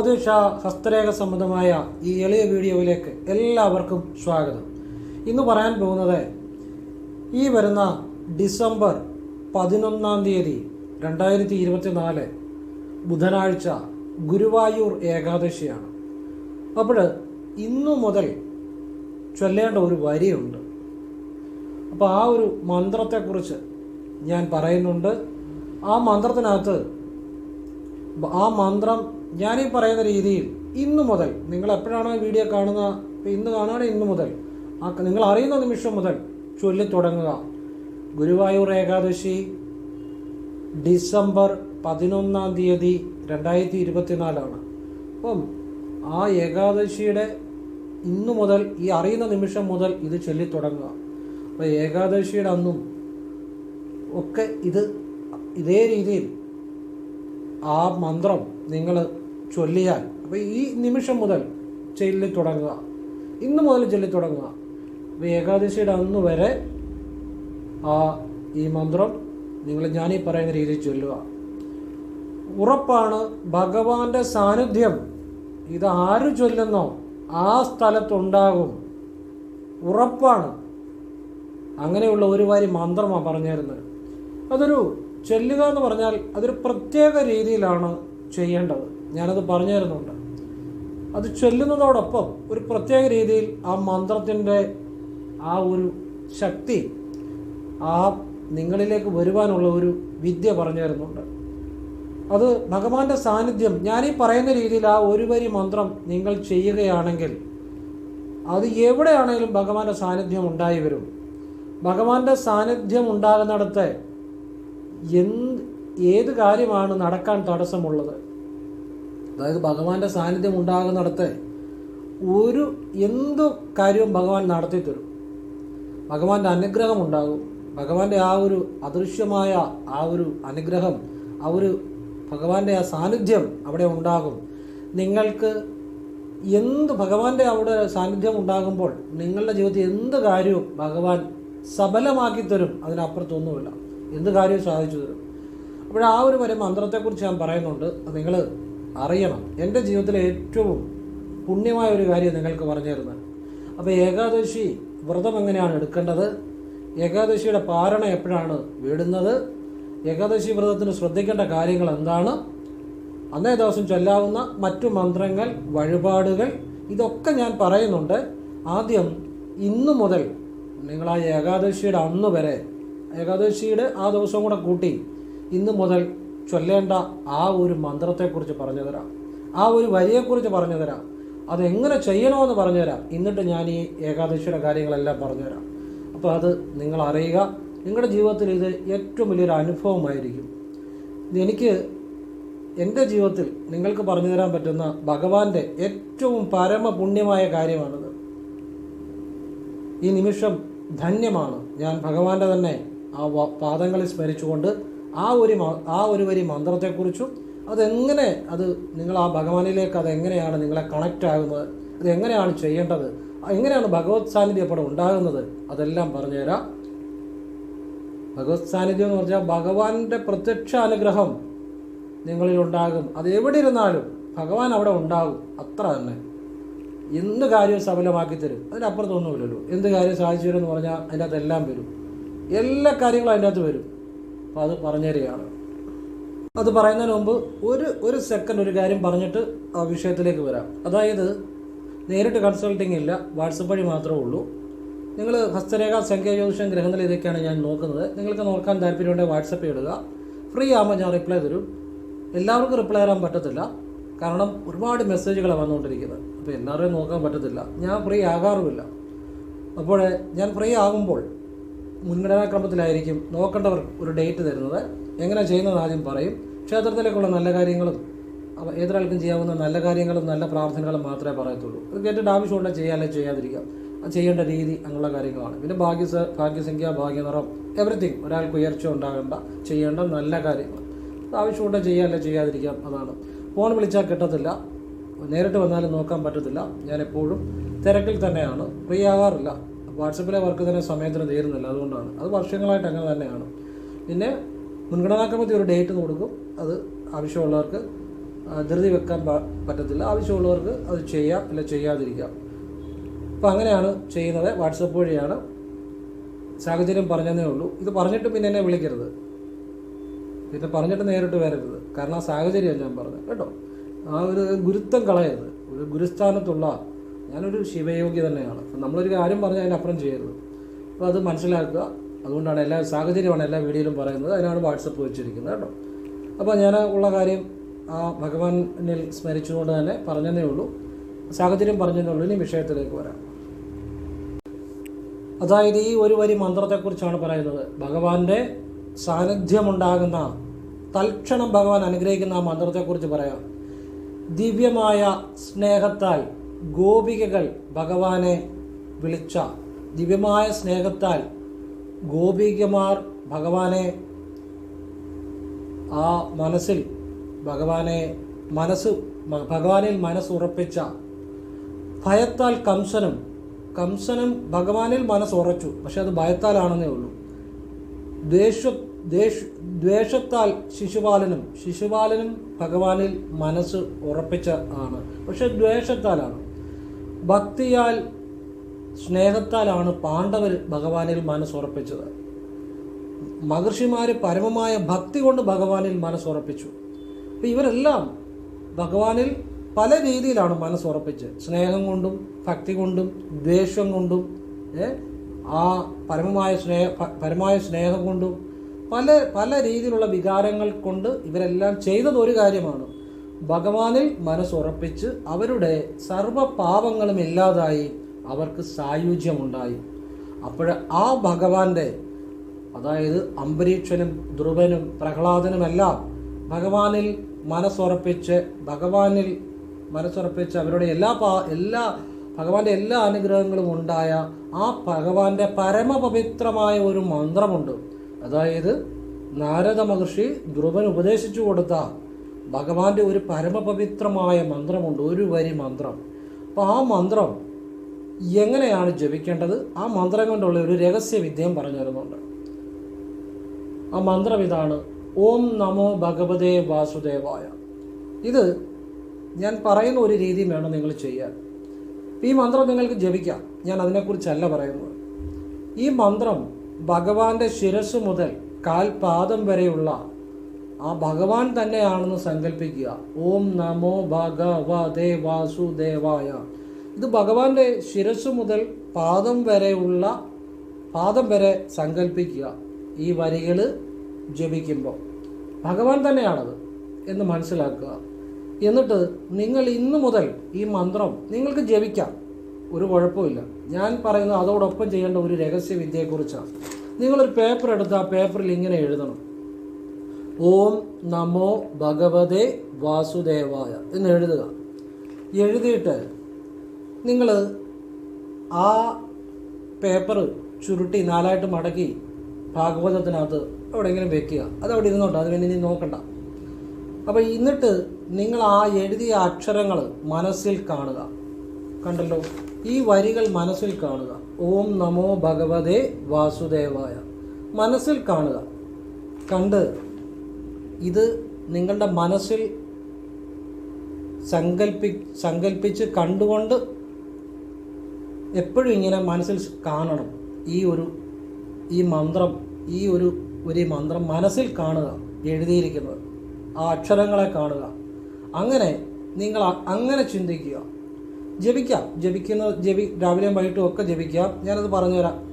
ജ്യോതിഷ ഹസ്തരേഖ സംബന്ധമായ ഈ എളിയ വീഡിയോയിലേക്ക് എല്ലാവർക്കും സ്വാഗതം. ഇന്ന് പറയാൻ പോകുന്നത് ഈ വരുന്ന ഡിസംബർ പതിനൊന്നാം തീയതി രണ്ടായിരത്തി ഇരുപത്തിനാല് ബുധനാഴ്ച ഗുരുവായൂർ ഏകാദശിയാണ്. അപ്പോൾ ഇന്നു മുതൽ ചൊല്ലേണ്ട ഒരു വരിയുണ്ട്. അപ്പോൾ ആ ഒരു മന്ത്രത്തെക്കുറിച്ച് ഞാൻ പറയുന്നുണ്ട്. ആ മന്ത്രത്തിനകത്ത് ആ മന്ത്രം ഞാനീ പറയുന്ന രീതിയിൽ ഇന്നു മുതൽ നിങ്ങൾ എപ്പോഴാണോ വീഡിയോ കാണുന്ന? ഇന്ന് കാണാണ് ഇന്നു മുതൽ. ആ നിങ്ങൾ അറിയുന്ന നിമിഷം മുതൽ ചൊല്ലി തുടങ്ങുക. ഗുരുവായൂർ ഏകാദശി ഡിസംബർ പതിനൊന്നാം തീയതി രണ്ടായിരത്തി ഇരുപത്തിനാലാണ് അപ്പം ആ ഏകാദശിയുടെ ഇന്നു മുതൽ ഈ അറിയുന്ന നിമിഷം മുതൽ ഇത് ചൊല്ലി തുടങ്ങുക. അപ്പോൾ ഏകാദശിയുടെ അന്നും ഒക്കെ ഇത് ഇതേ രീതിയിൽ ആ മന്ത്രം നിങ്ങൾ ചൊല്ലിയാൽ. അപ്പോൾ ഈ നിമിഷം മുതൽ ചൊല്ലി തുടങ്ങുക. ഇന്ന് മുതൽ ചൊല്ലി തുടങ്ങുക. അപ്പോൾ ഏകാദശിയുടെ അന്ന് വരെ ആ ഈ മന്ത്രം നിങ്ങൾ ഞാനീ പറയുന്ന രീതിയിൽ ചൊല്ലുക. ഉറപ്പാണ് ഭഗവാന്റെ സാന്നിധ്യം ഇത് ആര് ചൊല്ലുന്നോ ആ സ്ഥലത്തുണ്ടാകും. ഉറപ്പാണ്. അങ്ങനെയുള്ള ഒരു വരി മന്ത്രമാണ് പറഞ്ഞു തരുന്നത് അതൊരു ചൊല്ലുക എന്ന് പറഞ്ഞാൽ അതൊരു പ്രത്യേക രീതിയിലാണ് ചെയ്യേണ്ടത്. ഞാനത് പറഞ്ഞു തരുന്നുണ്ട് അത് ചൊല്ലുന്നതോടൊപ്പം ഒരു പ്രത്യേക രീതിയിൽ ആ മന്ത്രത്തിന്റെ ആ ഒരു ശക്തി ആ നിങ്ങളിലേക്ക് വരുവാനുള്ള ഒരു വിദ്യ പറഞ്ഞു തരുന്നുണ്ട് അത് ഭഗവാന്റെ സാന്നിധ്യം ഞാനീ പറയുന്ന രീതിയിൽ ആ ഒരു വരി മന്ത്രം നിങ്ങൾ ചെയ്യുകയാണെങ്കിൽ അത് എവിടെയാണെങ്കിലും ഭഗവാന്റെ സാന്നിധ്യം ഉണ്ടായി വരും. ഭഗവാന്റെ സാന്നിധ്യം ഉണ്ടാകുന്നിടത്ത് എന്ത് ഏത് കാര്യമാണ് നടക്കാൻ തടസ്സമുള്ളത്? അതായത് ഭഗവാന്റെ സാന്നിധ്യം ഉണ്ടാകുന്നിടത്ത് ഒരു എന്തു കാര്യവും ഭഗവാൻ നടത്തി തരും. ഭഗവാന്റെ അനുഗ്രഹം ഉണ്ടാകും. ഭഗവാന്റെ ആ ഒരു അദൃശ്യമായ ആ ഒരു അനുഗ്രഹം ആ ഒരു ഭഗവാന്റെ ആ സാന്നിധ്യം അവിടെ ഉണ്ടാകും. നിങ്ങൾക്ക് എന്ത് ഭഗവാന്റെ അവിടെ സാന്നിധ്യം ഉണ്ടാകുമ്പോൾ നിങ്ങളുടെ ജീവിതത്തിൽ എന്ത് കാര്യവും ഭഗവാൻ സബലമാക്കി തരും അതിനപ്പുറത്തൊന്നുമില്ല. എന്ത് കാര്യവും സാധിച്ചു തരും. അപ്പോൾ ആ ഒരു വരെ മന്ത്രത്തെക്കുറിച്ച് ഞാൻ പറയുന്നുണ്ട്. നിങ്ങൾ അറിയണം. എന്റെ ജീവിതത്തിലെ ഏറ്റവും പുണ്യമായ ഒരു കാര്യം നിങ്ങൾക്ക് പറഞ്ഞു തരുന്നത്. അപ്പോൾ ഏകാദശി വ്രതം എങ്ങനെയാണ് എടുക്കേണ്ടത്? ഏകാദശിയുടെ പാരണ എപ്പോഴാണ് വീടുന്നത്? ഏകാദശി വ്രതത്തിന് ശ്രദ്ധിക്കേണ്ട കാര്യങ്ങൾ എന്താണ്? അന്നേ ദിവസം ചൊല്ലാവുന്ന മറ്റു മന്ത്രങ്ങൾ വഴിപാടുകൾ ഇതൊക്കെ ഞാൻ പറയുന്നുണ്ട്. ആദ്യം ഇന്നു മുതൽ നിങ്ങൾ ആ ഏകാദശിയുടെ അന്ന് വരെ ഏകാദശിയുടെ ആ ദിവസം കൂടെ കൂട്ടി ഇന്നു മുതൽ ചൊല്ലേണ്ട ആ ഒരു മന്ത്രത്തെക്കുറിച്ച് പറഞ്ഞു തരാം ആ ഒരു വരിയെക്കുറിച്ച് പറഞ്ഞു തരാം അതെങ്ങനെ ചെയ്യണമെന്ന് പറഞ്ഞു തരാം എന്നിട്ട് ഞാൻ ഈ ഏകാദശിയുടെ കാര്യങ്ങളെല്ലാം പറഞ്ഞു തരാം അപ്പോൾ അത് നിങ്ങൾ അറിയുക. നിങ്ങളുടെ ജീവിതത്തിൽ ഇത് ഏറ്റവും വലിയൊരു അനുഭവമായിരിക്കും. എനിക്ക് എന്റെ ജീവിതത്തിൽ നിങ്ങൾക്ക് പറഞ്ഞു തരാൻ പറ്റുന്ന ഭഗവാന്റെ ഏറ്റവും പരമപുണ്യമായ കാര്യമാണിത്. ഈ നിമിഷം ധന്യമാണ്. ഞാൻ ഭഗവാന്റെ തന്നെ ആ പാദങ്ങളിൽ സ്മരിച്ചുകൊണ്ട് ആ ഒരു ആ ഒരു വരി മന്ത്രത്തെക്കുറിച്ചും അതെങ്ങനെ അത് നിങ്ങൾ ആ ഭഗവാനിലേക്ക് അതെങ്ങനെയാണ് നിങ്ങളെ കണക്റ്റ് ആകുന്നത്? അത് എങ്ങനെയാണ് ചെയ്യേണ്ടത്? എങ്ങനെയാണ് ഭഗവത് സാന്നിധ്യം അപ്പോൾ ഉണ്ടാകുന്നത്? അതെല്ലാം പറഞ്ഞുതരാം. ഭഗവത് സാന്നിധ്യം എന്ന് പറഞ്ഞാൽ ഭഗവാന്റെ പ്രത്യക്ഷ അനുഗ്രഹം നിങ്ങളിൽ ഉണ്ടാകും. അത് എവിടെ ഇരുന്നാലും ഭഗവാൻ അവിടെ ഉണ്ടാകും. അത്ര തന്നെ. എന്ത് കാര്യവും സഫലമാക്കി തരും? അതിനപ്പുറത്തൊന്നുമില്ലല്ലോ. എന്ത് കാര്യം സാധിച്ചു തരും എന്ന് പറഞ്ഞാൽ അതിന്റെ വരും. എല്ലാ കാര്യങ്ങളും അതിന്റെ അകത്ത് വരും. അപ്പോൾ അത് പറഞ്ഞുതരികയാണ് അത് പറയുന്നതിന് മുമ്പ് ഒരു ഒരു സെക്കൻഡ് ഒരു കാര്യം പറഞ്ഞിട്ട് ആ വിഷയത്തിലേക്ക് വരാം. അതായത് നേരിട്ട് കൺസൾട്ടിങ് ഇല്ല വാട്സപ്പ് വഴി മാത്രമേ ഉള്ളൂ. നിങ്ങൾ ഹസ്തരേഖ സംഖ്യ ജ്യോതിഷം ഗ്രഹനില ഇതൊക്കെയാണ് ഞാൻ നോക്കുന്നത്. നിങ്ങൾക്ക് നോക്കാൻ താല്പര്യമുണ്ടെങ്കിൽ വാട്സപ്പ് ഇടുക. ഫ്രീ ആകുമ്പോൾ ഞാൻ റിപ്ലൈ തരും. എല്ലാവർക്കും റിപ്ലൈ തരാൻ പറ്റത്തില്ല. കാരണം ഒരുപാട് മെസ്സേജുകളാണ് വന്നുകൊണ്ടിരിക്കുന്നത്. അപ്പോൾ എല്ലാവരെയും നോക്കാൻ പറ്റത്തില്ല. ഞാൻ ഫ്രീ ആകാറുമില്ല. അപ്പോൾ ഞാൻ ഫ്രീ ആകുമ്പോൾ മുൻഗണനാക്രമത്തിലായിരിക്കും നോക്കേണ്ടവർ ഒരു ഡേറ്റ് തരുന്നത്. എങ്ങനെ ചെയ്യുന്നത് ആദ്യം പറയും. ക്ഷേത്രത്തിലേക്കുള്ള നല്ല കാര്യങ്ങളും ഏതൊരാൾക്കും ചെയ്യാവുന്ന നല്ല കാര്യങ്ങളും നല്ല പ്രാർത്ഥനകളും മാത്രമേ പറയത്തുള്ളൂ. അത് കേട്ടിട്ട് ആവശ്യമുണ്ടെങ്കിൽ ചെയ്യാല്ലേ ചെയ്യാതിരിക്കാം. അത് ചെയ്യേണ്ട രീതി അങ്ങനെയുള്ള കാര്യങ്ങളാണ്. പിന്നെ ഭാഗ്യ ഭാഗ്യസംഖ്യ ഭാഗ്യനിറം എവറിത്തിങ് ഒരാൾക്ക് ഉയർച്ച ഉണ്ടാകേണ്ട ചെയ്യേണ്ട നല്ല കാര്യങ്ങൾ. ആവശ്യമുണ്ടെങ്കിൽ ചെയ്യാല്ലേ ചെയ്യാതിരിക്കാം അതാണ്. ഫോൺ വിളിച്ചാൽ കിട്ടത്തില്ല. നേരിട്ട് വന്നാലും നോക്കാൻ പറ്റത്തില്ല. ഞാൻ എപ്പോഴും തിരക്കിൽ തന്നെയാണ്. ഫ്രീ ആകാറില്ല വാട്സപ്പിലെ വർക്ക് തന്നെ സമയത്തിന് തീരുന്നില്ല അതുകൊണ്ടാണ്. അത് വർഷങ്ങളായിട്ട് അങ്ങനെ തന്നെയാണ്. പിന്നെ മുൻഗണനാക്രമത്തിൽ ഒരു ഡേറ്റ് കൊടുക്കും അത് ആവശ്യമുള്ളവർക്ക് ധൃതി വെക്കാൻ പറ്റത്തില്ല. ആവശ്യമുള്ളവർക്ക് അത് ചെയ്യാം അല്ല ചെയ്യാതിരിക്കാം. അപ്പോൾ അങ്ങനെയാണ് ചെയ്യുന്നത്. വാട്സപ്പ് വഴിയാണ് സാഹചര്യം പറഞ്ഞതേ ഉള്ളൂ. ഇത് പറഞ്ഞിട്ട് പിന്നെ എന്നെ വിളിക്കരുത്. പിന്നെ പറഞ്ഞിട്ട് നേരിട്ട് വരരുത്. കാരണം ആ സാഹചര്യം ഞാൻ പറഞ്ഞത്. കേട്ടോ? ആ ഒരു ഗുരുത്വം കളയരുത്. ഒരു ഗുരുസ്ഥാനത്തുള്ള ഞാനൊരു ശിവയോഗി തന്നെയാണ്. നമ്മളൊരു കാര്യം പറഞ്ഞാൽ അതിനപ്പുറം ചെയ്യരുത്. അപ്പോൾ അത് മനസ്സിലാക്കുക. അതുകൊണ്ടാണ് എല്ലാ സാഹചര്യമാണ് എല്ലാ വീഡിയോയിലും പറയുന്നത്. അതിനാണ് വാട്സപ്പ് വെച്ചിരിക്കുന്നത് കേട്ടോ. അപ്പോൾ ഞാൻ ഉള്ള കാര്യം ആ ഭഗവാനിൽ സ്മരിച്ചുകൊണ്ട് തന്നെ പറഞ്ഞതേ ഉള്ളൂ. സാഹചര്യം പറഞ്ഞതേ ഉള്ളൂ ഇനി വിഷയത്തിലേക്ക് വരാം. അതായത് ഈ ഒരു വരി മന്ത്രത്തെക്കുറിച്ചാണ് പറയുന്നത്. ഭഗവാന്റെ സാന്നിധ്യമുണ്ടാകുന്ന തൽക്ഷണം ഭഗവാൻ അനുഗ്രഹിക്കുന്ന ആ മന്ത്രത്തെക്കുറിച്ച് പറയാം. ദിവ്യമായ സ്നേഹത്താൽ ഗോപികകൾ ഭഗവാനെ വിളിച്ച ദിവ്യമായ സ്നേഹത്താൽ ഗോപികമാർ ഭഗവാനെ ആ മനസ്സിൽ ഭഗവാനെ മനസ്സ് ഭഗവാനിൽ മനസ്സുറപ്പിച്ച ഭയത്താൽ കംസനും കംസനും ഭഗവാനിൽ മനസ്സുറച്ചു. പക്ഷെ അത് ഭയത്താലാണെന്നേ ഉള്ളൂ. ദ്വേഷ ദ്വേഷ ദ്വേഷത്താൽ ശിശുപാലനും ശിശുപാലനും ഭഗവാനിൽ മനസ്സ് ഉറപ്പിച്ച ആണ്. പക്ഷെ ദ്വേഷത്താലാണ്. ഭക്തിയാൽ സ്നേഹത്താലാണ് പാണ്ഡവർ ഭഗവാനിൽ മനസ്സുറപ്പിച്ചത് മഹർഷിമാർ പരമമായ ഭക്തി കൊണ്ട് ഭഗവാനിൽ മനസ്സുറപ്പിച്ചു അപ്പം ഇവരെല്ലാം ഭഗവാനിൽ പല രീതിയിലാണ് മനസ്സുറപ്പിച്ച് സ്നേഹം കൊണ്ടും ഭക്തി കൊണ്ടും ദ്വേഷം കൊണ്ടും ആ പരമമായ സ്നേഹ പരമായ സ്നേഹം കൊണ്ടും പല പല രീതിയിലുള്ള വികാരങ്ങൾ കൊണ്ട് ഇവരെല്ലാം ചെയ്തത് ഒരു കാര്യമാണ്. ഭഗവാനിൽ മനസ്സുറപ്പിച്ച് അവരുടെ സർവ പാപങ്ങളും ഇല്ലാതായി അവർക്ക് സായുജ്യമുണ്ടായി. അപ്പോൾ ആ ഭഗവാന്റെ അതായത് അംബരീക്ഷനും ധ്രുവനും പ്രഹ്ലാദനുമെല്ലാം ഭഗവാനിൽ മനസ്സുറപ്പിച്ച് ഭഗവാനിൽ മനസ്സുറപ്പിച്ച് അവരുടെ എല്ലാ പാ എല്ലാ ഭഗവാന്റെ എല്ലാ അനുഗ്രഹങ്ങളും ഉണ്ടായ ആ ഭഗവാന്റെ പരമപവിത്രമായ ഒരു മന്ത്രമുണ്ട്. അതായത് നാരദ മഹർഷി ധ്രുവൻ ഉപദേശിച്ചു കൊടുത്ത ഭഗവാന്റെ ഒരു പരമപവിത്രമായ മന്ത്രമുണ്ട് ഒരു വരി മന്ത്രം. അപ്പോൾ ആ മന്ത്രം എങ്ങനെയാണ് ജപിക്കേണ്ടത്? ആ മന്ത്രം കൊണ്ടുള്ള ഒരു രഹസ്യ വിദ്യയും പറഞ്ഞു തരുന്നുണ്ട്. ആ മന്ത്രം ഇതാണ് ഓം നമോ ഭഗവതേ വാസുദേവായ. ഇത് ഞാൻ പറയുന്ന ഒരു രീതി വേണം നിങ്ങൾ ചെയ്യാൻ. ഈ മന്ത്രം നിങ്ങൾക്ക് ജപിക്കാം. ഞാൻ അതിനെക്കുറിച്ചല്ല പറയുന്നത്. ഈ മന്ത്രം ഭഗവാന്റെ ശിരസ് മുതൽ കാൽപാദം വരെയുള്ള ആ ഭഗവാൻ തന്നെയാണെന്ന് സങ്കല്പിക്കുക ഓം നമോ ഭഗവതേ വാസുദേവായ. ഇത് ഭഗവാന്റെ ശിരസ് മുതൽ പാദം വരെയുള്ള പാദം വരെ സങ്കല്പിക്കുക ഈ വരികൾ ജപിക്കുമ്പോൾ. ഭഗവാൻ തന്നെയാണത് എന്ന് മനസ്സിലാക്കുക. എന്നിട്ട് നിങ്ങൾ ഇന്നു മുതൽ ഈ മന്ത്രം നിങ്ങൾക്ക് ജപിക്കാം. ഒരു കുഴപ്പമില്ല. ഞാൻ പറയുന്നത് അതോടൊപ്പം ചെയ്യേണ്ട ഒരു രഹസ്യവിദ്യയെക്കുറിച്ചാണ്. നിങ്ങളൊരു പേപ്പർ എടുത്ത് ആ പേപ്പറിൽ ഇങ്ങനെ എഴുതണം. ഓം നമോ ഭഗവതേ വാസുദേവായ എന്ന് എഴുതുക. എഴുതിയിട്ട് നിങ്ങൾ ആ പേപ്പർ ചുരുട്ടി നാലായിട്ട് മടക്കി ഭാഗവതത്തിനകത്ത് എവിടെയെങ്കിലും വെക്കുക. അത് അവിടെ ഇരുന്നോട്ടെ അത് പിന്നെ ഇനി നോക്കണ്ട. അപ്പോൾ എന്നിട്ട് നിങ്ങൾ ആ എഴുതിയ അക്ഷരങ്ങൾ മനസ്സിൽ കാണുക. കണ്ടല്ലോ? ഈ വരികൾ മനസ്സിൽ കാണുക. ഓം നമോ ഭഗവതേ വാസുദേവായ. മനസ്സിൽ കാണുക. കണ്ട് ഇത് നിങ്ങളുടെ മനസ്സിൽ സങ്കല്പി സങ്കല്പിച്ച് കണ്ടുകൊണ്ട് എപ്പോഴും ഇങ്ങനെ മനസ്സിൽ കാണണം. ഈ ഒരു ഈ മന്ത്രം ഈ ഒരു ഒരു മന്ത്രം മനസ്സിൽ കാണുക എഴുതിയിരിക്കുന്നത്. ആ അക്ഷരങ്ങളെ കാണുക. അങ്ങനെ നിങ്ങൾ അങ്ങനെ ചിന്തിക്കുക. ജപിക്കാം. ജപിക്കുന്ന ജപി രാവിലെയും വൈകിട്ടും ഒക്കെ ജപിക്കാം. ഞാനത് പറഞ്ഞുതരാം.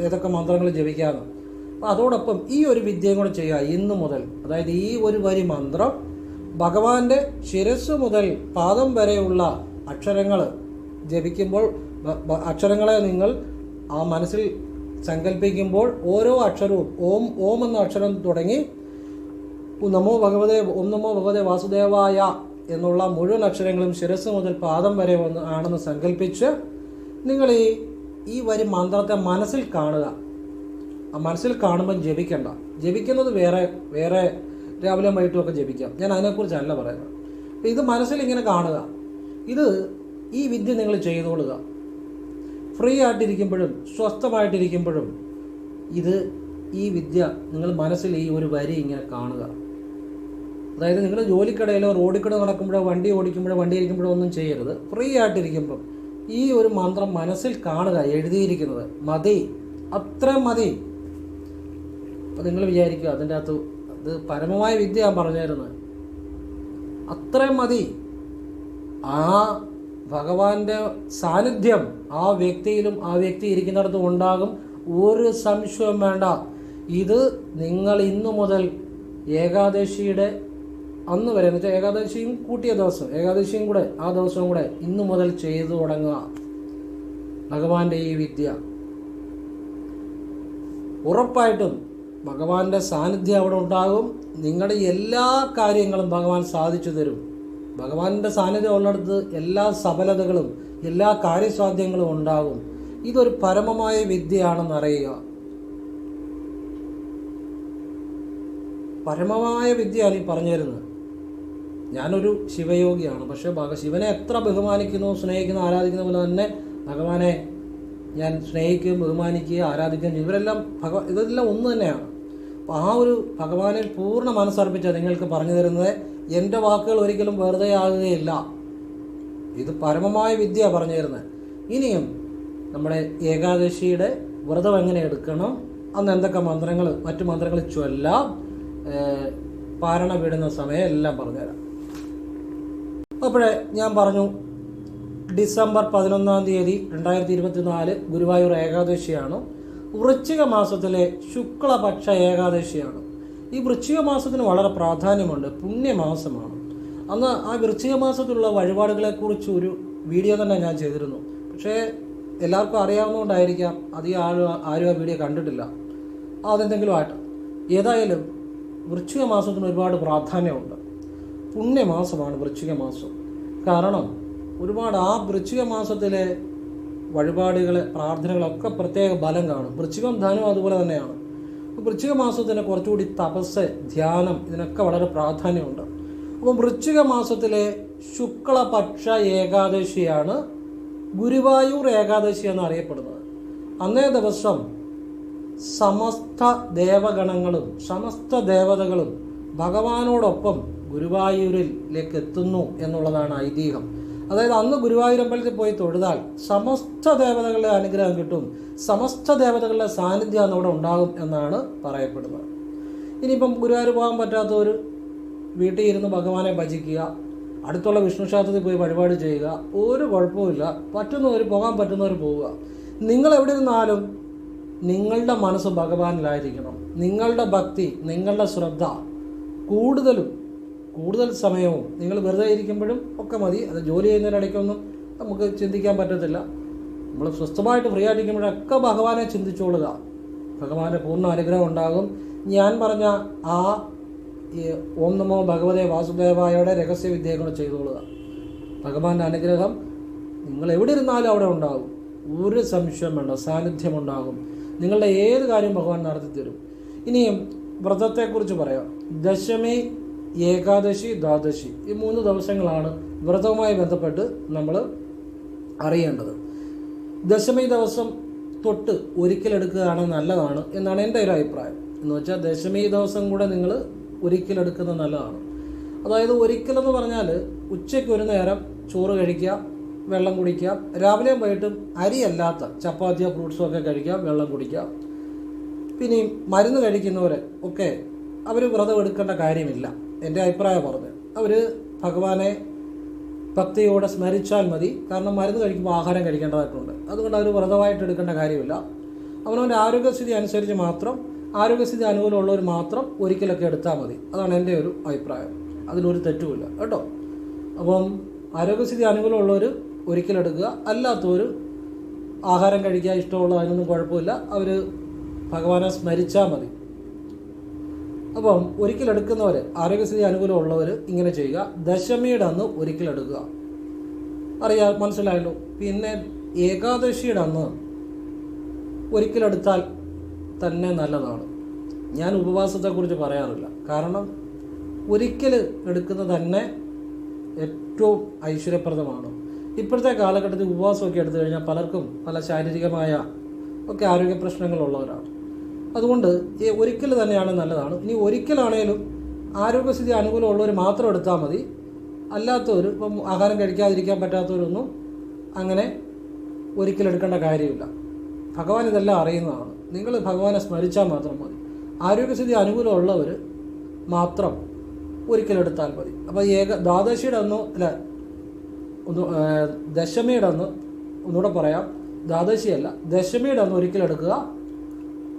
ഏതൊക്കെ മന്ത്രങ്ങൾ ജപിക്കാമെന്ന്. അതോടൊപ്പം ഈ ഒരു വിദ്യയും കൂടെ ചെയ്യുക ഇന്ന് മുതൽ. അതായത് ഈ ഒരു വരി മന്ത്രം ഭഗവാന്റെ ശിരസ് മുതൽ പാദം വരെയുള്ള അക്ഷരങ്ങൾ ജപിക്കുമ്പോൾ അക്ഷരങ്ങളെ നിങ്ങൾ ആ മനസ്സിൽ സങ്കല്പിക്കുമ്പോൾ ഓരോ അക്ഷരവും ഓം ഓം എന്ന അക്ഷരം തുടങ്ങി നമോ ഭഗവതേ ഓം നമോ ഭഗവതേ വാസുദേവായ എന്നുള്ള മുഴുവൻ അക്ഷരങ്ങളും ശിരസ് മുതൽ പാദം വരെ ആണെന്ന് സങ്കല്പിച്ച് നിങ്ങൾ ഈ ഈ വരി മന്ത്രത്തെ മനസ്സിൽ കാണുക. മനസ്സിൽ കാണുമ്പം ജപിക്കണ്ട. ജപിക്കുന്നത് വേറെ വേറെ രാവിലെ വൈകിട്ടും ഒക്കെ ജപിക്കാം. ഞാൻ അതിനെക്കുറിച്ചല്ല പറയുന്നത്. അപ്പോൾ ഇത് മനസ്സിൽ ഇങ്ങനെ കാണുക. ഇത് ഈ വിദ്യ നിങ്ങൾ ചെയ്തോളുക ഫ്രീ ആയിട്ടിരിക്കുമ്പോഴും സ്വസ്ഥമായിട്ടിരിക്കുമ്പോഴും ഇത് ഈ വിദ്യ നിങ്ങൾ മനസ്സിൽ ഈ ഒരു വരി ഇങ്ങനെ കാണുക. അതായത് നിങ്ങൾ ജോലിക്കിടയിലോ റോഡിക്കിടെ കൂടെ നടക്കുമ്പോഴോ വണ്ടി ഓടിക്കുമ്പോഴോ വണ്ടി ഇരിക്കുമ്പോഴോ ഒന്നും ചെയ്യരുത്. ഫ്രീ ആയിട്ടിരിക്കുമ്പം ഈ ഒരു മന്ത്രം മനസ്സിൽ കാണുക എഴുതിയിരിക്കുന്നത്. മതി. അത്രയും മതി. അപ്പം നിങ്ങൾ വിചാരിക്കുക അതിന്റെ അകത്ത് അത് പരമമായ വിദ്യ ഞാൻ പറഞ്ഞിരുന്നത് അത്രയും മതി. ആ ഭഗവാന്റെ സാന്നിധ്യം ആ വ്യക്തിയിലും ആ വ്യക്തി ഇരിക്കുന്നിടത്തും ഉണ്ടാകും. ഒരു സംശയവും വേണ്ട. ഇത് നിങ്ങൾ ഇന്നു മുതൽ ഏകാദശിയുടെ അന്ന് വരെ എന്ന് വെച്ചാൽ ഏകാദശിയും കൂട്ടിയ ദിവസം ഏകാദശിയും കൂടെ ആ ദിവസവും കൂടെ ഇന്നു മുതൽ ചെയ്തു തുടങ്ങുക. ഭഗവാന്റെ ഈ വിദ്യ. ഉറപ്പായിട്ടും ഭഗവാന്റെ സാന്നിധ്യം അവിടെ ഉണ്ടാകും. നിങ്ങളുടെ എല്ലാ കാര്യങ്ങളും ഭഗവാൻ സാധിച്ചു തരും. ഭഗവാന്റെ സാന്നിധ്യം ഉള്ളിടത്ത് എല്ലാ സഫലതകളും എല്ലാ കാര്യസാധ്യങ്ങളും ഉണ്ടാകും. ഇതൊരു പരമമായ വിദ്യയാണെന്ന് അറിയുക. പരമമായ വിദ്യയാണ് ഈ പറഞ്ഞു തരുന്നത്. ഞാനൊരു ശിവയോഗിയാണ്. പക്ഷെ ഭഗ ശിവനെ എത്ര ബഹുമാനിക്കുന്നു സ്നേഹിക്കുന്നു ആരാധിക്കുന്ന പോലെ തന്നെ ഭഗവാനെ ഞാൻ സ്നേഹിക്കുകയും ബഹുമാനിക്കുകയും ആരാധിക്കുകയും ഇവരെല്ലാം ഭഗവാൻ ഇതെല്ലാം ഒന്ന് തന്നെയാണ്. അപ്പോൾ ആ ഒരു ഭഗവാനിൽ പൂർണ മനസ്സർപ്പിച്ച നിങ്ങൾക്ക് പറഞ്ഞു തരുന്നത്. എന്റെ വാക്കുകൾ ഒരിക്കലും വെറുതെ ആകുകയില്ല. ഇത് പരമമായ വിദ്യ പറഞ്ഞു തരുന്നത്. ഇനിയും നമ്മുടെ ഏകാദശിയുടെ വ്രതം എങ്ങനെ എടുക്കണം? അന്ന് എന്തൊക്കെ മന്ത്രങ്ങൾ മറ്റു മന്ത്രങ്ങൾ ചൊല്ലാം പാരണ വിടുന്ന സമയം എല്ലാം പറഞ്ഞുതരാം അപ്പോഴേ ഞാൻ പറഞ്ഞു ഡിസംബർ പതിനൊന്നാം തീയതി രണ്ടായിരത്തി ഇരുപത്തിനാല് ഗുരുവായൂർ ഏകാദശിയാണ്. വൃശ്ചിക മാസത്തിലെ ശുക്ലപക്ഷ ഏകാദശിയാണ്. ഈ വൃശ്ചിക മാസത്തിന് വളരെ പ്രാധാന്യമുണ്ട്. പുണ്യമാസമാണ്. അന്ന് ആ വൃശ്ചിക മാസത്തിലുള്ള വഴിപാടുകളെക്കുറിച്ച് ഒരു വീഡിയോ തന്നെ ഞാൻ ചെയ്തിരുന്നു. പക്ഷേ എല്ലാവർക്കും അറിയാവുന്നതുകൊണ്ടായിരിക്കാം അധികം ആരും ആരും ആ വീഡിയോ കണ്ടിട്ടില്ല. അതെന്തെങ്കിലും ആയിട്ട്. ഏതായാലും വൃശ്ചിക മാസത്തിന് ഒരുപാട് പ്രാധാന്യമുണ്ട്. പുണ്യമാസമാണ് വൃശ്ചിക മാസം കാരണം ഒരുപാട് ആ വൃശ്ചിക മാസത്തിലെ വഴിപാടുകൾ പ്രാർത്ഥനകളൊക്കെ പ്രത്യേക ബലം കാണും. വൃശ്ചികം ധനം അതുപോലെ തന്നെയാണ്. വൃശ്ചിക മാസത്തിന് കുറച്ചുകൂടി തപസ് ധ്യാനം ഇതിനൊക്കെ വളരെ പ്രാധാന്യമുണ്ട്. അപ്പോൾ വൃശ്ചിക മാസത്തിലെ ശുക്ലപക്ഷ ഏകാദശിയാണ് ഗുരുവായൂർ ഏകാദശി എന്നറിയപ്പെടുന്നത്. അന്നേ ദിവസം സമസ്ത ദേവഗണങ്ങളും സമസ്ത ദേവതകളും ഭഗവാനോടൊപ്പം ഗുരുവായൂരിലേക്ക് എത്തുന്നു എന്നുള്ളതാണ് ഐതിഹ്യം. അതായത് അന്ന് ഗുരുവായൂർ അമ്പലത്തിൽ പോയി തൊഴുതാൽ സമസ്ത ദേവതകളുടെ അനുഗ്രഹം കിട്ടും. സമസ്ത ദേവതകളുടെ സാന്നിധ്യം അന്ന് അവിടെ ഉണ്ടാകും എന്നാണ് പറയപ്പെടുന്നത്. ഇനിയിപ്പം ഗുരുവായൂർ പോകാൻ പറ്റാത്തവർ വീട്ടിൽ ഇരുന്ന് ഭഗവാനെ ഭജിക്കുക അടുത്തുള്ള വിഷ്ണു ക്ഷേത്രത്തിൽ പോയി വഴിപാട് ചെയ്യുക ഒരു കുഴപ്പമില്ല പറ്റുന്നവർ പോകാൻ പറ്റുന്നവർ പോവുക. നിങ്ങൾ എവിടെ ഇരുന്നാലും നിങ്ങളുടെ മനസ്സ് ഭഗവാനിലായിരിക്കണം. നിങ്ങളുടെ ഭക്തി നിങ്ങളുടെ ശ്രദ്ധ കൂടുതലും കൂടുതൽ സമയവും നിങ്ങൾ വെറുതെ ഇരിക്കുമ്പോഴും ഒക്കെ മതി. അത് ജോലി ചെയ്യുന്നതിനിടയ്ക്കൊന്നും നമുക്ക് ചിന്തിക്കാൻ പറ്റത്തില്ല. നമ്മൾ സ്വസ്ഥമായിട്ട് ഫ്രീ ആയിട്ടിരിക്കുമ്പോഴൊക്കെ ഭഗവാനെ ചിന്തിച്ചോളുക. ഭഗവാന്റെ പൂർണ അനുഗ്രഹം ഉണ്ടാകും. ഞാൻ പറഞ്ഞ ആ ഓം നമോ ഭഗവതേ വാസുദേവായയുടെ രഹസ്യവിദ്യകൾ കൂടെ ചെയ്തോളുക. ഭഗവാന്റെ അനുഗ്രഹം നിങ്ങൾ എവിടെ ഇരുന്നാലും അവിടെ ഉണ്ടാകും. ഒരു സംശയം വേണ്ട സാന്നിധ്യമുണ്ടാകും നിങ്ങളുടെ ഏത് കാര്യം ഭഗവാൻ നടത്തി തരും ഇനിയും വ്രതത്തെക്കുറിച്ച് പറയാം. ദശമി ഏകാദശി ദ്വാദശി ഈ മൂന്ന് ദിവസങ്ങളാണ് വ്രതവുമായി ബന്ധപ്പെട്ട് നമ്മൾ അറിയേണ്ടത്. ദശമി ദിവസം തൊട്ട് ഒരിക്കലെടുക്കുകയാണ് നല്ലതാണ് എന്നാണ് എന്റെ ഒരു അഭിപ്രായം. എന്ന് വെച്ചാൽ ദശമി ദിവസം കൂടെ നിങ്ങൾ ഒരിക്കലെടുക്കുന്നത് നല്ലതാണ്. അതായത് ഒരിക്കലെന്ന് പറഞ്ഞാൽ ഉച്ചയ്ക്ക് ഒരു നേരം ചോറ് കഴിക്കുക വെള്ളം കുടിക്കുക രാവിലെയും വൈകിട്ടും അരിയല്ലാത്ത ചപ്പാത്തിയോ ഫ്രൂട്ട്സോ ഒക്കെ കഴിക്കുക വെള്ളം കുടിക്കുക. പിന്നെയും മരുന്ന് കഴിക്കുന്നവർ ഒക്കെ അവർ വ്രതം എടുക്കേണ്ട കാര്യമില്ല. എന്റെ അഭിപ്രായം പറഞ്ഞു. അവർ ഭഗവാനെ ഭക്തിയോടെ സ്മരിച്ചാൽ മതി. കാരണം മരുന്ന് കഴിക്കുമ്പോൾ ആഹാരം കഴിക്കേണ്ടതായിട്ടുണ്ട്. അതുകൊണ്ട് അവർ വ്രതമായിട്ട് എടുക്കേണ്ട കാര്യമില്ല. അവനവന്റെ ആരോഗ്യസ്ഥിതി അനുസരിച്ച് മാത്രം ആരോഗ്യസ്ഥിതി അനുകൂലമുള്ളവർ മാത്രം ഒരിക്കലൊക്കെ എടുത്താൽ മതി. അതാണ് എന്റെ ഒരു അഭിപ്രായം. അതിലൊരു തെറ്റുമില്ല. കേട്ടോ? അപ്പം ആരോഗ്യസ്ഥിതി അനുകൂലമുള്ളവർ ഒരിക്കലെടുക്കുക. അല്ലാത്തവർ ആഹാരം കഴിക്കാൻ ഇഷ്ടമുള്ള അതിനൊന്നും കുഴപ്പമില്ല. അവർ ഭഗവാനെ സ്മരിച്ചാൽ മതി. അപ്പം ഒരിക്കലെടുക്കുന്നവർ ആരോഗ്യസ്ഥിതി അനുകൂലമുള്ളവർ ഇങ്ങനെ ചെയ്യുക. ദശമിയുടെ അന്ന് ഒരിക്കലെടുക്കുക. അറിയാ മനസ്സിലായല്ലോ? പിന്നെ ഏകാദശിയുടെ അന്ന് ഒരിക്കലെടുത്താൽ തന്നെ നല്ലതാണ്. ഞാൻ ഉപവാസത്തെക്കുറിച്ച് പറയാറില്ല. കാരണം ഒരിക്കൽ എടുക്കുന്നത് തന്നെ ഏറ്റവും ഐശ്വര്യപ്രദമാണ്. ഇപ്പോഴത്തെ കാലഘട്ടത്തിൽ ഉപവാസമൊക്കെ എടുത്തു കഴിഞ്ഞാൽ പലർക്കും പല ശാരീരികമായ ഒക്കെ ആരോഗ്യ പ്രശ്നങ്ങളുള്ളവരാണ്. അതുകൊണ്ട് ഈ ഒരിക്കൽ തന്നെയാണ് നല്ലതാണ്. ഇനി ഒരിക്കലാണേലും ആരോഗ്യസ്ഥിതി അനുകൂലമുള്ളവർ മാത്രം എടുത്താൽ മതി. അല്ലാത്തവർ ഇപ്പം ആഹാരം കഴിക്കാതിരിക്കാൻ പറ്റാത്തവരൊന്നും അങ്ങനെ ഒരിക്കലെടുക്കേണ്ട കാര്യമില്ല. ഭഗവാൻ ഇതെല്ലാം അറിയുന്നതാണ്. നിങ്ങൾ ഭഗവാനെ സ്മരിച്ചാൽ മാത്രം മതി. ആരോഗ്യസ്ഥിതി അനുകൂലമുള്ളവർ മാത്രം ഒരിക്കലെടുത്താൽ മതി. അപ്പോൾ ഏക ദ്വാദശിയുടെ അന്ന് അല്ല ഒന്ന് ദശമിയുടെ അന്ന് ഒന്നുകൂടെ പറയാം. ദ്വാദശിയല്ല ദശമിയുടെ അന്ന് ഒരിക്കലെടുക്കുക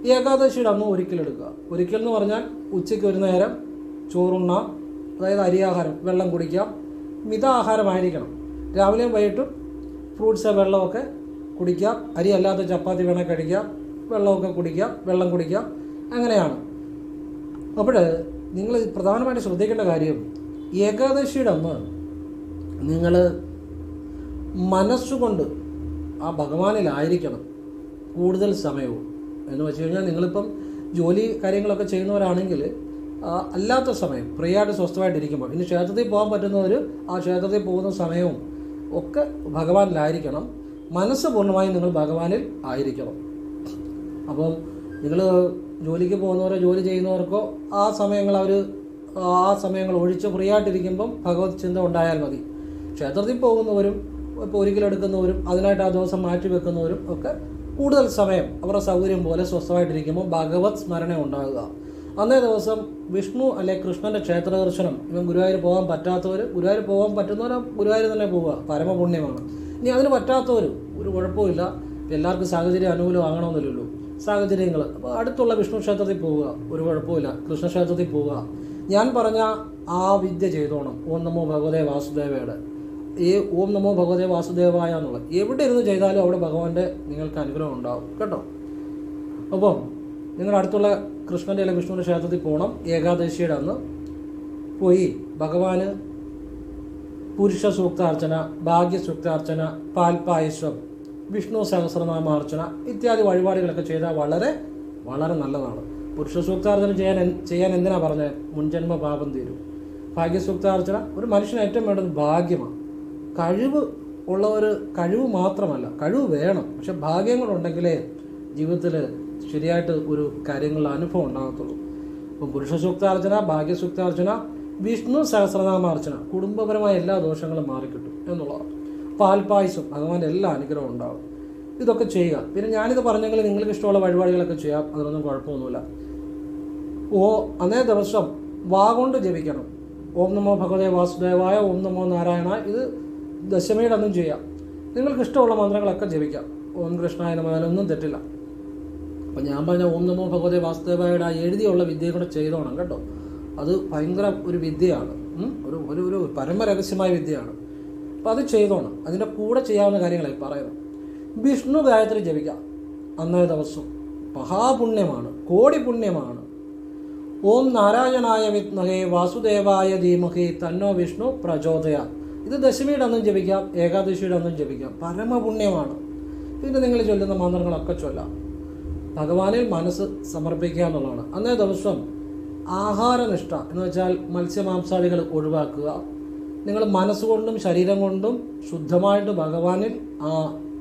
ഏകാദശിയുടെ അന്ന് ഒരിക്കൽ എടുക്കുക ഒരിക്കൽ എന്ന് പറഞ്ഞാൽ ഉച്ചയ്ക്ക് ഒരു നേരം ചോറുണ്ണ അതായത് അരിയാഹാരം വെള്ളം കുടിക്കാം മിതാഹാരമായിരിക്കണം രാവിലെയും വൈകിട്ടും ഫ്രൂട്ട്സ് വെള്ളമൊക്കെ കുടിക്കാം അരി അല്ലാത്ത ചപ്പാത്തി വേണേൽ കഴിക്കാം വെള്ളമൊക്കെ കുടിക്കാം വെള്ളം കുടിക്കാം അങ്ങനെയാണ്. അപ്പോൾ നിങ്ങൾ പ്രധാനമായിട്ട് ശ്രദ്ധിക്കേണ്ട കാര്യം ഏകാദശിയുടെ അന്ന് നിങ്ങൾ മനസ്സുകൊണ്ട് ആ ഭഗവാനിലായിരിക്കണം കൂടുതൽ സമയവും. എന്ന് വെച്ച് കഴിഞ്ഞാൽ നിങ്ങളിപ്പം ജോലി കാര്യങ്ങളൊക്കെ ചെയ്യുന്നവരാണെങ്കിൽ അല്ലാത്ത സമയം ഫ്രീ ആയിട്ട് സ്വസ്ഥമായിട്ടിരിക്കുമ്പോൾ ഇനി ക്ഷേത്രത്തിൽ പോകാൻ പറ്റുന്നവർ ആ ക്ഷേത്രത്തിൽ പോകുന്ന സമയവും ഒക്കെ ഭഗവാനിലായിരിക്കണം. മനസ്സ് പൂർണമായും നിങ്ങൾ ഭഗവാനിൽ ആയിരിക്കണം. അപ്പം നിങ്ങൾ ജോലിക്ക് പോകുന്നവരോ ജോലി ചെയ്യുന്നവർക്കോ ആ സമയങ്ങൾ അവർ ആ സമയങ്ങൾ ഒഴിച്ച് ഫ്രീ ആയിട്ടിരിക്കുമ്പം ഭഗവത് ചിന്ത ഉണ്ടായാൽ മതി. ക്ഷേത്രത്തിൽ പോകുന്നവരും ഇപ്പോൾ ഒരിക്കലെടുക്കുന്നവരും അതിനായിട്ട് ആ ദിവസം മാറ്റി വെക്കുന്നവരും ഒക്കെ കൂടുതൽ സമയം അവരുടെ സൗകര്യം പോലെ സ്വസ്ഥമായിട്ടിരിക്കുമ്പോൾ ഭഗവത് സ്മരണ ഉണ്ടാകുക. അന്നേ ദിവസം വിഷ്ണു അല്ലെ കൃഷ്ണന്റെ ക്ഷേത്ര ദർശനം. ഇവൻ ഗുരുവായൂർ പോകാൻ പറ്റാത്തവർ ഗുരുവായൂർ പോകാൻ പറ്റുന്നവർ ഗുരുവായൂർ തന്നെ പോവുക. പരമപുണ്യമാണ്. ഇനി അതിന് പറ്റാത്തവർ ഒരു കുഴപ്പമില്ല എല്ലാവർക്കും സാഹചര്യം അനുകൂലമാകണമെന്നില്ലല്ലോ സാഹചര്യങ്ങൾ അപ്പോൾ അടുത്തുള്ള വിഷ്ണു ക്ഷേത്രത്തിൽ പോവുക. ഒരു കുഴപ്പമില്ല കൃഷ്ണക്ഷേത്രത്തിൽ പോവുക. ഞാൻ പറഞ്ഞ ആ വിദ്യ ചെയ്തോണം. ഓം നമോ ഭഗവതേ വാസുദേവയുടെ ഈ ഓം നമോ ഭഗവതേ വാസുദേവായ എന്നുള്ളത്. എവിടെ ഇരുന്ന് ചെയ്താലും അവിടെ ഭഗവാന്റെ നിങ്ങൾക്ക് അനുഗ്രഹം ഉണ്ടാവും. കേട്ടോ? അപ്പം നിങ്ങളുടെ അടുത്തുള്ള കൃഷ്ണന്റെ അല്ലെങ്കിൽ വിഷ്ണുവിന്റെ ക്ഷേത്രത്തിൽ പോകണം ഏകാദശിയുടെ അന്ന് പോയി ഭഗവാന് പുരുഷ സൂക്താർച്ചന ഭാഗ്യ സൂക്താർച്ചന പാൽപായസം വിഷ്ണു സഹസ്രനാമാർച്ചന ഇത്യാദി വഴിപാടുകളൊക്കെ ചെയ്താൽ വളരെ വളരെ നല്ലതാണ്. പുരുഷ സൂക്താർച്ചന ചെയ്യാൻ ചെയ്യാൻ എന്തിനാണ് പറഞ്ഞത് മുൻജന്മ പാപം തീരും. ഭാഗ്യ സൂക്താർച്ചന ഒരു മനുഷ്യന് ഏറ്റവും വേണ്ടത് ഭാഗ്യമാണ്. കഴിവ് ഉള്ള ഒരു കഴിവ് മാത്രമല്ല കഴിവ് വേണം. പക്ഷെ ഭാഗ്യങ്ങളുണ്ടെങ്കിലേ ജീവിതത്തിൽ ശരിയായിട്ട് ഒരു കാര്യങ്ങളുടെ അനുഭവം ഉണ്ടാകത്തുള്ളൂ. ഇപ്പം പുരുഷ സൂക്താർച്ചന ഭാഗ്യ സൂക്താർച്ചന വിഷ്ണു സഹസ്രനാമാർച്ചന കുടുംബപരമായ എല്ലാ ദോഷങ്ങളും മാറിക്കിട്ടും എന്നുള്ളതാണ്. പാൽപായസം ഭഗവാന്റെ എല്ലാ അനുഗ്രഹവും ഉണ്ടാവും. ഇതൊക്കെ ചെയ്യുക. പിന്നെ ഞാനിത് പറഞ്ഞെങ്കിൽ നിങ്ങൾക്ക് ഇഷ്ടമുള്ള വഴിപാടുകളൊക്കെ ചെയ്യാം. അതിനൊന്നും കുഴപ്പമൊന്നുമില്ല. ഓ അന്നേ ദിവസം വാ കൊണ്ട് ജപിക്കണം. ഓം നമോ ഭഗവതേ വാസുദേവായ ഓം നമോ നാരായണ ഇത് ദശമിയുടെ അന്നും ചെയ്യാം നിങ്ങൾക്ക് ഇഷ്ടമുള്ള മന്ത്രങ്ങളൊക്കെ ജപിക്കാം. ഓം കൃഷ്ണായ നമാലൊന്നും തെറ്റില്ല. അപ്പം ഞാൻ പറഞ്ഞ ഓം നമോ ഭഗവതേ വാസുദേവായുടെ ആ എഴുതിയുള്ള വിദ്യയും കൂടെ ചെയ്തോണം കേട്ടോ. അത് ഭയങ്കര ഒരു വിദ്യയാണ്. ഒരു ഒരു ഒരു പരമരഹസ്യമായ വിദ്യയാണ്. അപ്പം അത് ചെയ്തോണം. അതിന്റെ കൂടെ ചെയ്യാവുന്ന കാര്യങ്ങളായി പറയുന്നത്. വിഷ്ണു ഗായത്രി ജപിക്കാം. അന്നേ ദിവസം. മഹാപുണ്യമാണ്. കോടി പുണ്യമാണ് ഓം നാരായണായ വിത്മഹേ വാസുദേവായ ധീമഹേ. തന്നോ വിഷ്ണു പ്രചോദയ ഇത് ദശമിയുടെ അന്നും ജപിക്കാം ഏകാദശിയുടെ അന്നും ജപിക്കാം. പരമപുണ്യമാണ്. പിന്നെ നിങ്ങൾ ചൊല്ലുന്ന മന്ത്രങ്ങളൊക്കെ ചൊല്ലാം. ഭഗവാനിൽ മനസ്സ് സമർപ്പിക്കുക എന്നുള്ളതാണ്. അന്നേ ദിവസം ആഹാരനിഷ്ഠ എന്ന് വെച്ചാൽ മത്സ്യമാംസാദികൾ ഒഴിവാക്കുക. നിങ്ങൾ മനസ്സുകൊണ്ടും ശരീരം കൊണ്ടും ശുദ്ധമായിട്ട് ഭഗവാനിൽ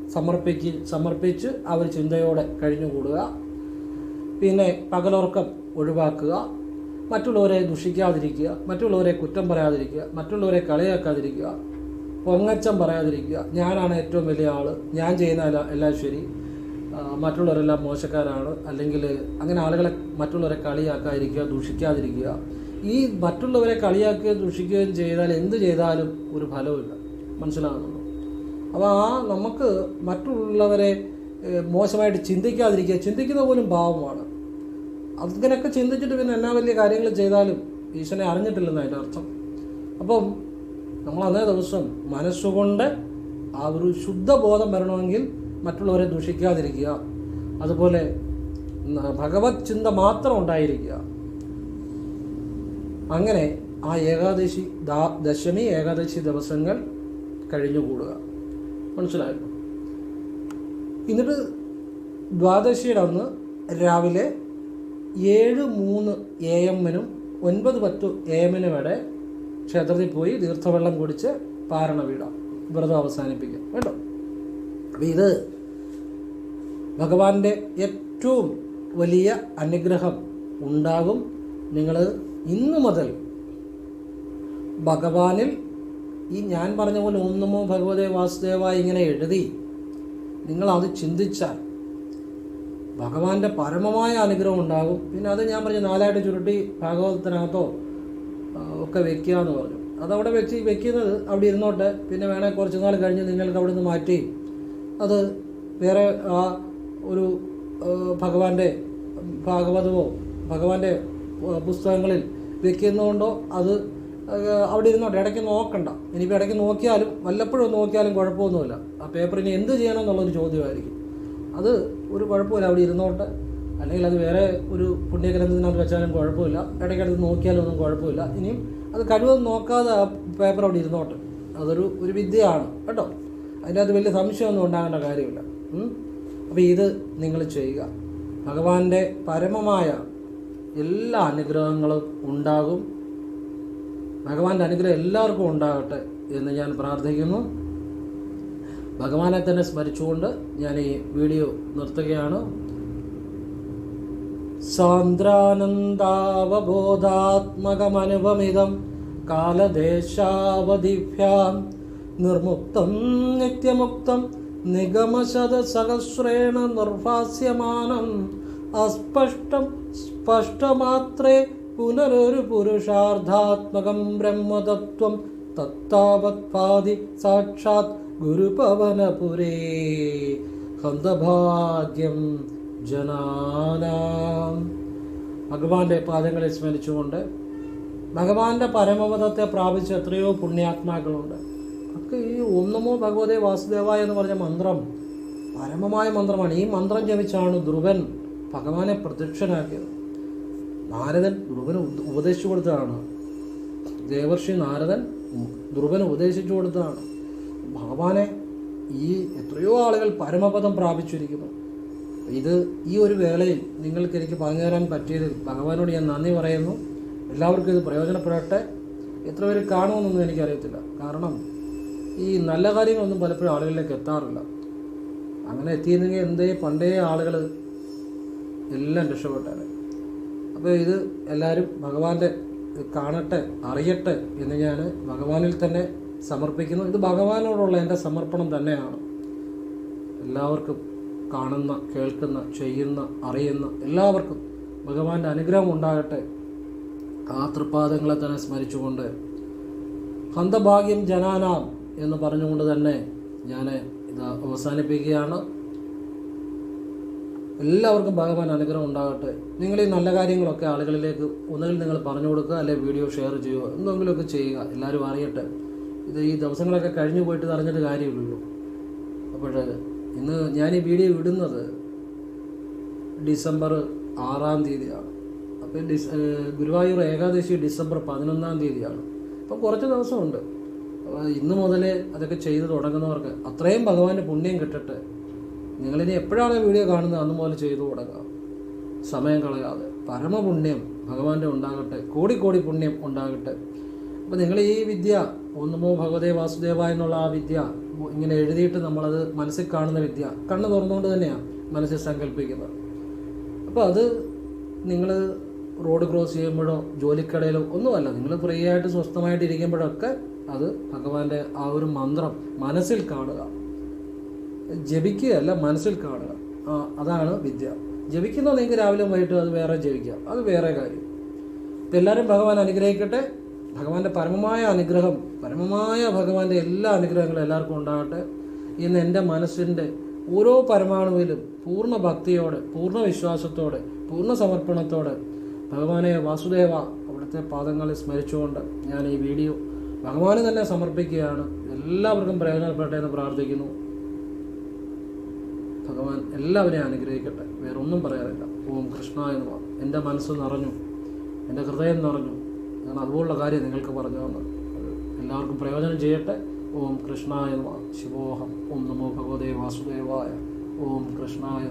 സമർപ്പിക്ക് സമർപ്പിച്ച് അവർ ചിന്തയോടെ കഴിഞ്ഞുകൂടുക. പിന്നെ പകലുറക്കം ഒഴിവാക്കുക. മറ്റുള്ളവരെ ദുഷിക്കാതിരിക്കുക മറ്റുള്ളവരെ കുറ്റം പറയാതിരിക്കുക മറ്റുള്ളവരെ കളിയാക്കാതിരിക്കുക പൊങ്ങച്ചം പറയാതിരിക്കുക. ഞാനാണ് ഏറ്റവും വലിയ ആൾ ഞാൻ ചെയ്യുന്ന എല്ലാം ശരി. മറ്റുള്ളവരെല്ലാം മോശക്കാരാണ്. അല്ലെങ്കിൽ അങ്ങനെ ആളുകളെ മറ്റുള്ളവരെ കളിയാക്കാതിരിക്കുക ദൂഷിക്കാതിരിക്കുക. ഈ മറ്റുള്ളവരെ കളിയാക്കുകയും ദൂഷിക്കുകയും ചെയ്താൽ എന്ത് ചെയ്താലും ഒരു ഫലവുമില്ല. മനസ്സിലാകുന്നുണ്ടോ അപ്പോൾ ആ നമുക്ക് മറ്റുള്ളവരെ മോശമായിട്ട് ചിന്തിക്കാതിരിക്കുക ചിന്തിക്കുന്ന പോലും പാവമാണ്. അതിനൊക്കെ ചിന്തിച്ചിട്ട് പിന്നെ എന്നാ വലിയ കാര്യങ്ങൾ ചെയ്താലും അറിഞ്ഞിട്ടില്ലെന്ന് അതിന്റെ അർത്ഥം. അപ്പം നമ്മൾ അന്നേ ദിവസം മനസ്സുകൊണ്ട് ആ ഒരു ശുദ്ധബോധം വരണമെങ്കിൽ മറ്റുള്ളവരെ ദൂഷിക്കാതിരിക്കുക. അതുപോലെ ഭഗവത് ചിന്ത മാത്രം ഉണ്ടായിരിക്കുക. അങ്ങനെ ആ ഏകാദശി ദശമി ഏകാദശി ദിവസങ്ങൾ കഴിഞ്ഞുകൂടുക. മനസ്സിലായോ? എന്നിട്ട് ദ്വാദശിയുടെ അന്ന് രാവിലെ ഏഴ് മൂന്ന് എ എമ്മിനും ഒൻപത് പത്ത് എ എമ്മിനും വരെ ക്ഷേത്രത്തിൽ പോയി തീർത്ഥവെള്ളം കുടിച്ച് പാരണ വീടാം വ്രതം അവസാനിപ്പിക്കുക. കേട്ടോ? അപ്പം ഇത് ഭഗവാന്റെ ഏറ്റവും വലിയ അനുഗ്രഹം ഉണ്ടാകും. നിങ്ങൾ ഇന്നു മുതൽ ഭഗവാനിൽ ഈ ഞാൻ പറഞ്ഞ പോലെ ഒന്നുമോ ഭഗവതേ വാസുദേവ ഇങ്ങനെ എഴുതി നിങ്ങൾ അത് ചിന്തിച്ചാൽ ഭഗവാന്റെ പരമമായ അനുഗ്രഹം ഉണ്ടാകും. പിന്നെ അത് ഞാൻ പറഞ്ഞു നാലായിട്ട് ചുരുട്ടി ഭാഗവതത്തിനകത്തോ ഒക്കെ വെക്കുക എന്ന് പറഞ്ഞു. അതവിടെ വെച്ച് വെക്കുന്നത് അവിടെ ഇരുന്നോട്ടെ. പിന്നെ വേണേൽ കുറച്ച് നാൾ കഴിഞ്ഞ് നിങ്ങൾക്ക് അവിടെ നിന്ന് മാറ്റി അത് വേറെ ആ ഒരു ഭഗവാന്റെ ഭാഗവതമോ ഭഗവാന്റെ പുസ്തകങ്ങളിൽ വെക്കുന്നതുകൊണ്ടോ അത് അവിടെ ഇരുന്നോട്ടെ. ഇടയ്ക്ക് നോക്കണ്ട. ഇനിയിപ്പോൾ ഇടയ്ക്ക് നോക്കിയാലും വല്ലപ്പോഴും നോക്കിയാലും കുഴപ്പമൊന്നുമില്ല. ആ പേപ്പറിന് എന്ത് ചെയ്യണം എന്നുള്ളൊരു ചോദ്യമായിരിക്കും. അത് ഒരു കുഴപ്പമില്ല അവിടെ ഇരുന്നോട്ടെ. അല്ലെങ്കിൽ അത് വേറെ ഒരു പുണ്യഗ്രന്ഥത്തിനകത്ത് വെച്ചാലും കുഴപ്പമില്ല. ഇടയ്ക്കിടയ്ക്ക് നോക്കിയാലും ഒന്നും കുഴപ്പമില്ല. ഇനിയും അത് കഴിവതും നോക്കാതെ ആ പേപ്പർ അവിടെ ഇരുന്നോട്ടെ. അതൊരു ഒരു വിദ്യയാണ്. കേട്ടോ? അതിനകത്ത് വലിയ സംശയമൊന്നും ഉണ്ടാകേണ്ട കാര്യമില്ല. അപ്പോൾ ഇത് നിങ്ങൾ ചെയ്യുക. ഭഗവാന്റെ പരമമായ എല്ലാ അനുഗ്രഹങ്ങളും ഉണ്ടാകും. ഭഗവാന്റെ അനുഗ്രഹം എല്ലാവർക്കും ഉണ്ടാകട്ടെ എന്ന് ഞാൻ പ്രാർത്ഥിക്കുന്നു. ഭഗവാനെ തന്നെ സ്മരിച്ചുകൊണ്ട് ഞാൻ ഈ വീഡിയോ നിർത്തുകയാണ്. സാന്ദ്രാനന്ദാവബോധാത്മകമനുപമിതം കാലദേശാവധിഭ്യാം നിർമുക്തം നിത്യമുക്തം നിഗമശതസഹസ്രേണ നിർഭാസ്യമാനം അസ്പഷ്ടം സ്പഷ്ടമാത്രേ പുനരൊരു പുരുഷാർത്ഥാത്മകം ബ്രഹ്മതത്വം തത്താവത്പാതി സാക്ഷാത് ഗുരുപവനപുരേ ഹന്തഭാഗ്യം ജനാനാം. ഭഗവാന്റെ പാദങ്ങളെ സ്മരിച്ചുകൊണ്ട് ഭഗവാന്റെ പരമപദത്തെ പ്രാപിച്ച എത്രയോ പുണ്യാത്മാക്കളുണ്ട്. ഒക്കെ ഈ ഒന്നമോ ഭഗവതേ വാസുദേവ എന്ന് പറഞ്ഞ മന്ത്രം പരമമായ മന്ത്രമാണ്. ഈ മന്ത്രം ജപിച്ചാണ് ധ്രുവൻ ഭഗവാനെ പ്രത്യക്ഷനാക്കിയത്. നാരദൻ ധ്രുവന് ഉപദേശിച്ചു കൊടുത്തതാണ്. ദേവർഷി നാരദൻ ധ്രുവന് ഉപദേശിച്ചു കൊടുത്തതാണ്. ഭഗവാനെ ഈ എത്രയോ ആളുകൾ പരമപദം പ്രാപിച്ചിരിക്കുന്നു. ഇത് ഈ ഒരു വേളയിൽ നിങ്ങൾക്ക് എനിക്ക് പറഞ്ഞു തരാൻ പറ്റിയതിൽ ഭഗവാനോട് ഞാൻ നന്ദി പറയുന്നു. എല്ലാവർക്കും ഇത് പ്രയോജനപ്പെടട്ടെ. എത്ര പേര് കാണുമെന്നൊന്നും എനിക്കറിയത്തില്ല. കാരണം ഈ നല്ല കാര്യങ്ങളൊന്നും പലപ്പോഴും ആളുകളിലേക്ക് എത്താറില്ല. അങ്ങനെ എത്തിയിരുന്നെങ്കിൽ എന്തേ പണ്ടേ ആളുകൾ എല്ലാം രക്ഷപ്പെട്ടാണ് അപ്പോൾ ഇത് എല്ലാവരും ഭഗവാന്റെ കാണട്ടെ അറിയട്ടെ എന്ന് ഞാൻ ഭഗവാനിൽ തന്നെ സമർപ്പിക്കുന്നു. ഇത് ഭഗവാനോടുള്ള എന്റെ സമർപ്പണം തന്നെയാണ്. എല്ലാവർക്കും കാണുന്ന കേൾക്കുന്ന ചെയ്യുന്ന അറിയുന്ന എല്ലാവർക്കും ഭഗവാന്റെ അനുഗ്രഹം ഉണ്ടാകട്ടെ. ആ തന്നെ സ്മരിച്ചുകൊണ്ട് ഹന്തഭാഗ്യം ജനാനാം എന്ന് പറഞ്ഞുകൊണ്ട് തന്നെ ഞാൻ ഇത് അവസാനിപ്പിക്കുകയാണ്. എല്ലാവർക്കും ഭഗവാൻ അനുഗ്രഹം ഉണ്ടാകട്ടെ. നിങ്ങൾ ഈ നല്ല കാര്യങ്ങളൊക്കെ ആളുകളിലേക്ക് ഒന്നുകിൽ നിങ്ങൾ പറഞ്ഞു കൊടുക്കുക അല്ലെങ്കിൽ വീഡിയോ ഷെയർ ചെയ്യുക എന്തെങ്കിലുമൊക്കെ ചെയ്യുക. എല്ലാവരും അറിയട്ടെ. ഇത് ഈ ദിവസങ്ങളൊക്കെ കഴിഞ്ഞു പോയിട്ട് അറിഞ്ഞിട്ട് കാര്യമില്ലല്ലോ. അപ്പോൾ ഇന്ന് ഞാൻ ഈ വീഡിയോ ഇടുന്നത് ഡിസംബർ ആറാം തീയതിയാണ്. അപ്പോൾ ഡിസ് ഗുരുവായൂർ ഏകാദശി ഡിസംബർ പതിനൊന്നാം തീയതിയാണ്. അപ്പോൾ കുറച്ച് ദിവസമുണ്ട്. അപ്പോൾ ഇന്ന് മുതലേ അതൊക്കെ ചെയ്ത് തുടങ്ങുന്നവർക്ക് അത്രയും ഭഗവാന്റെ പുണ്യം കിട്ടട്ടെ. നിങ്ങളിനി എപ്പോഴാണ് വീഡിയോ കാണുന്നത്? അന്ന് മുതൽ ചെയ്തു തുടങ്ങുക സമയം കളയാതെ. പരമപുണ്യം ഭഗവാന്റെ ഉണ്ടാകട്ടെ. കോടി കോടി പുണ്യം ഉണ്ടാകട്ടെ. അപ്പോൾ നിങ്ങൾ ഈ വിദ്യ ഒന്നുമോ ഭഗവതേ വാസുദേവ എന്നുള്ള ആ വിദ്യ ഇങ്ങനെ എഴുതിയിട്ട് നമ്മളത് മനസ്സിൽ കാണുന്ന വിദ്യ കണ്ണ് തുറന്നുകൊണ്ട് തന്നെയാണ് മനസ്സിൽ സങ്കല്പിക്കുന്നത്. അപ്പോൾ അത് നിങ്ങൾ റോഡ് ക്രോസ് ചെയ്യുമ്പോഴോ ജോലിക്കടയിലോ ഒന്നുമല്ല നിങ്ങൾ ഫ്രീ ആയിട്ട് സ്വസ്ഥമായിട്ട് ഇരിക്കുമ്പോഴൊക്കെ അത് ഭഗവാന്റെ ആ ഒരു മന്ത്രം മനസ്സിൽ കാണുക. ജപിക്കുകയല്ല മനസ്സിൽ കാണുക. അതാണ് വിദ്യ. ജപിക്കുന്ന നിങ്ങൾക്ക് രാവിലെ വൈകിട്ട് അത് വേറെ ജപിക്കുക അത് വേറെ കാര്യം. എല്ലാവരും ഭഗവാൻ അനുഗ്രഹിക്കട്ടെ. ഭഗവാന്റെ പരമമായ അനുഗ്രഹം പരമമായ ഭഗവാന്റെ എല്ലാ അനുഗ്രഹങ്ങളും എല്ലാവർക്കും ഉണ്ടാകട്ടെ. ഇന്ന് എന്റെ മനസ്സിന്റെ ഓരോ പരമാണുവിലും പൂർണ ഭക്തിയോടെ പൂർണ വിശ്വാസത്തോടെ പൂർണ സമർപ്പണത്തോടെ ഭഗവാനെ വാസുദേവ അവിടുത്തെ പാദങ്ങളെ സ്മരിച്ചുകൊണ്ട് ഞാൻ ഈ വീഡിയോ ഭഗവാന് തന്നെ സമർപ്പിക്കുകയാണ്. എല്ലാവർക്കും പ്രയോജനപ്പെടട്ടെ എന്ന് പ്രാർത്ഥിക്കുന്നു. ഭഗവാൻ എല്ലാവരെയും അനുഗ്രഹിക്കട്ടെ. വേറൊന്നും പറയാറില്ല. ഓം കൃഷ്ണ എന്ന് എന്റെ മനസ്സ് നിറഞ്ഞു. എന്റെ ഹൃദയം നിറഞ്ഞു. ഞാൻ അതുപോലുള്ള കാര്യം നിങ്ങൾക്ക് പറഞ്ഞു എല്ലാവർക്കും പ്രയോജനം ചെയ്യട്ടെ. ഓം കൃഷ്ണായ ശിവോഹം. ഓം നമോ ഭഗവതേ വാസുദേവായ. ഓം കൃഷ്ണായ